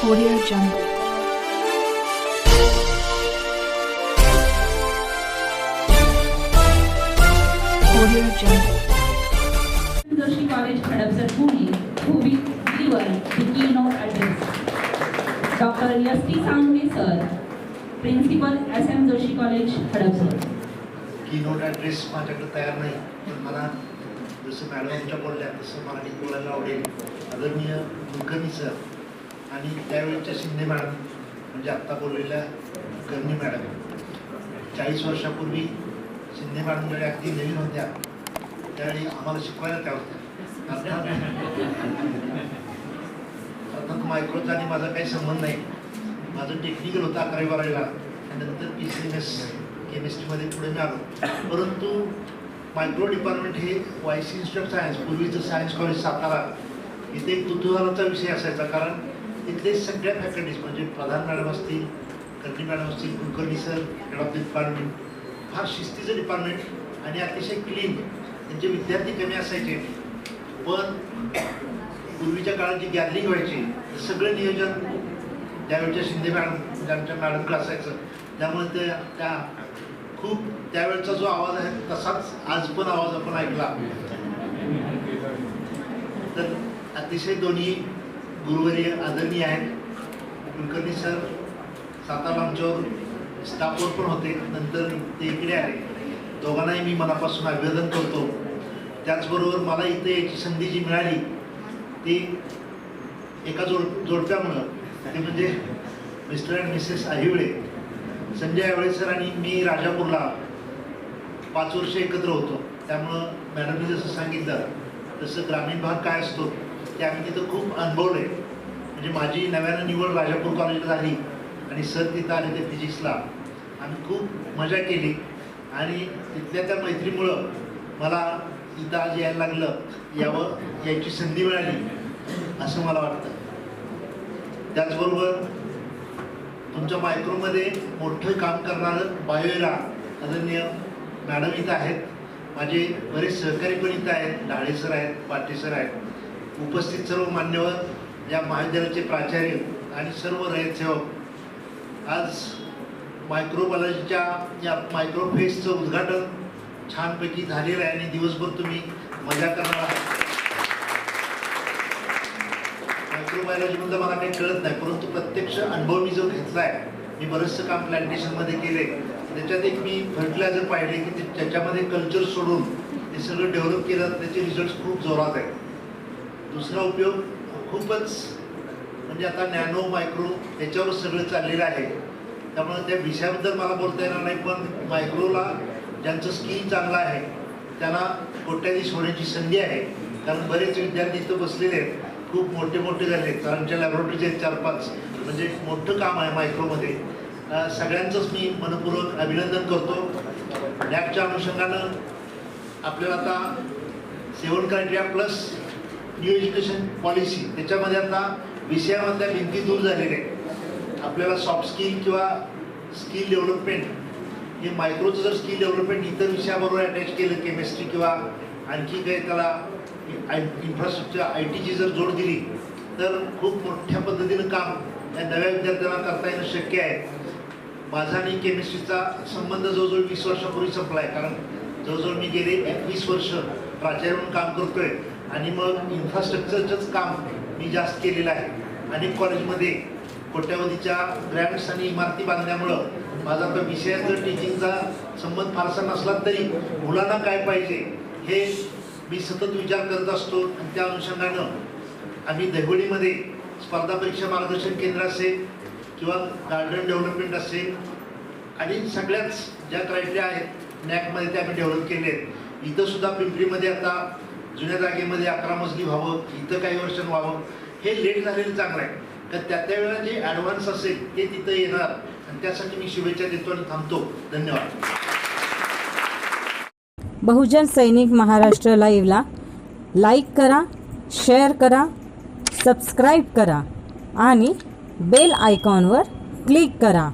Audio Jungle. Audio Jungle. Joshi college Hadapsar Pune who will deliver the keynote address. Dr. S T Sangave sir principal S M Joshi college Hadapsar keynote address माझ्याकडे तयार नाही पण मला जसं madam आमच्या बोलल्या तसं मराठीत बोलायला आवडेल आदरणीय कुलकर्णी सर आणि त्यावेळेच्या शिंदे मॅडम म्हणजे आत्ता बोललेल्या गर्मी मॅडम चाळीस वर्षापूर्वी शिंदे मॅडम ज्यावेळी अगदी नवीन होत्या त्यावेळी आम्हाला शिकवायला त्या होत्या. अर्थात अर्थात मायक्रोचा आणि माझा काही संबंध नाही. माझं टेक्निकल होतं अकरावी बारावीला. आणि नंतर पी सी एम एस केमिस्ट्रीमध्ये पुढे मी आलो. परंतु मायक्रो डिपार्टमेंट हे Y C institute of science पूर्वीचं सायन्स कॉलेज सातारा इथे एक कुतूहलाचा विषय असायचा. कारण इथले सगळ्या फॅकल्टीज म्हणजे प्रधान मॅडम असतील कर्णी मॅडम असतील Kulkarni sir head of the department फार शिस्तीचं डिपार्टमेंट आणि अतिशय क्लीन त्यांचे विद्यार्थी कमी असायचे. पण पूर्वीच्या काळात जी गॅदरिंग व्हायची ते सगळं नियोजन त्यावेळच्या शिंदे मॅडम ज्यांच्या मॅडमकडे असायचं. त्यामुळे ते त्या खूप त्यावेळचा जो आवाज आहे तसाच आज पण आवाज आपण ऐकला. तर अतिशय दोन्ही गुरुवर्य आदरणीय आहेत. कुलकर्णी सर सातारा आमच्यावर स्टाफवर पण होते. नंतर ते इकडे आले. दोघांनाही मी मनापासून अभिवादन करतो. त्याचबरोबर मला इथे याची संधी जी मिळाली ती एका जोड जोडप्यामुळं ते म्हणजे Mr and Mrs Ahiwale Sanjay Ahiwale sir आणि मी राजापूरला पाच वर्ष एकत्र होतो. त्यामुळं मॅडमनी जसं सांगितलं तसं ग्रामीण भाग काय असतो? आम्ही तिथं खूप अनुभवलं आहे. म्हणजे माझी नव्यानं निवड राजापूर कॉलेजला झाली आणि सर तिथं आले ते फिजिक्सला आम्ही खूप मजा केली. आणि तिथल्या त्या मैत्रीमुळं मला इथं आज यायला लागलं. यावं याची संधी मिळाली असं मला वाटतं. त्याचबरोबर तुमच्या मायक्रोमध्ये मोठं काम करणारं बायोरा आदरणीय मॅडम इथं आहेत. माझे बरेच सहकारी पण इथं आहेत. ढाळे सर आहेत पाटे सर आहेत. उपस्थित सर्व मान्यवर या महाविद्यालयाचे प्राचार्य आणि सर्व रयत सेवक आज मायक्रोबायोलॉजीच्या या मायक्रो फेसचं उद्घाटन छानपैकी झालेलं आहे आणि दिवसभर तुम्ही मजा करणार आहात. मायक्रोबायोलॉजीमधलं मला काही कळत नाही परंतु प्रत्यक्ष अनुभव मी जो घेतला आहे मी बरंचसं काम प्लांटेशनमध्ये केले त्याच्यात एक मी फर्टिलायझर पाहिले की ते त्याच्यामध्ये कल्चर सोडून ते सगळं डेव्हलप केलं त्याचे रिझल्ट खूप जोरात आहेत. दुसरा उपयोग खूपच म्हणजे आता नॅनो मायक्रो याच्यावर सगळं चाललेलं आहे. त्यामुळे त्या विषयाबद्दल मला बोलता येणार नाही पण मायक्रोला ज्यांचं स्किल चांगलं आहे त्यांना कोट्याधीश होण्याची संधी आहे. कारण बरेच विद्यार्थी इथं बसलेले आहेत खूप मोठे मोठे झाले आहेत. कारण आमच्या लॅबोरेटरीचे आहेत चार पाच म्हणजे मोठं काम आहे मायक्रोमध्ये. सगळ्यांचंच मी मनपूर्वक अभिनंदन करतो. लॅबच्या अनुषंगानं आपल्याला आता seven criteria plus new education policy त्याच्यामध्ये आता विषयामधल्या भिंती दूर झालेल्या आहेत. आपल्याला सॉफ्ट स्किल किंवा स्किल डेव्हलपमेंट हे मायक्रोचं जर स्किल डेव्हलपमेंट इतर विषयाबरोबर अटॅच केलं केमिस्ट्री किंवा आणखी काही त्याला इन्फ्रास्ट्रक्चर आय टीची जर जोड दिली तर खूप मोठ्या पद्धतीनं काम या नव्या विद्यार्थ्यांना करता येणं शक्य आहे. माझा आणि केमिस्ट्रीचा संबंध जवळजवळ वीस वर्षापूर्वी संपला आहे कारण जवळजवळ मी गेले एकवीस वर्ष प्राचार्य म्हणून काम करतोय. आणि मग इन्फ्रास्ट्रक्चरचंच काम मी जास्त केलेलं आहे. अनेक कॉलेजमध्ये कोट्यावधीच्या ग्रँट्स आणि इमारती बांधल्यामुळं माझा आता विषयाचा टीचिंगचा संबंध फारसा नसला तरी मुलांना काय पाहिजे हे मी सतत विचार करत असतो. आणि त्या अनुषंगानं आम्ही दहिवडीमध्ये स्पर्धा परीक्षा मार्गदर्शन केंद्र असेल किंवा गार्डन डेव्हलपमेंट असेल आणि सगळ्याच ज्या क्रायटेरिया आहेत नॅकमध्ये ते आम्ही डेव्हलप केले आहेत इथंसुद्धा पिंपरीमध्ये आता जुन्या जागेमध्ये अकरा मजली व्हावं इथं काही वर्षांनी व्हावं हे लेट झालेलं चांगलं आहे. तर त्या त्या वेळेला जे ॲडव्हान्स असेल ते तिथं येणार. आणि त्यासाठी मी शुभेच्छा देतो आणि थांबतो. धन्यवाद. बहुजन सैनिक महाराष्ट्र लाईव्हला लाईक करा शेअर करा सबस्क्राईब करा आणि बेल आयकॉनवर क्लिक करा.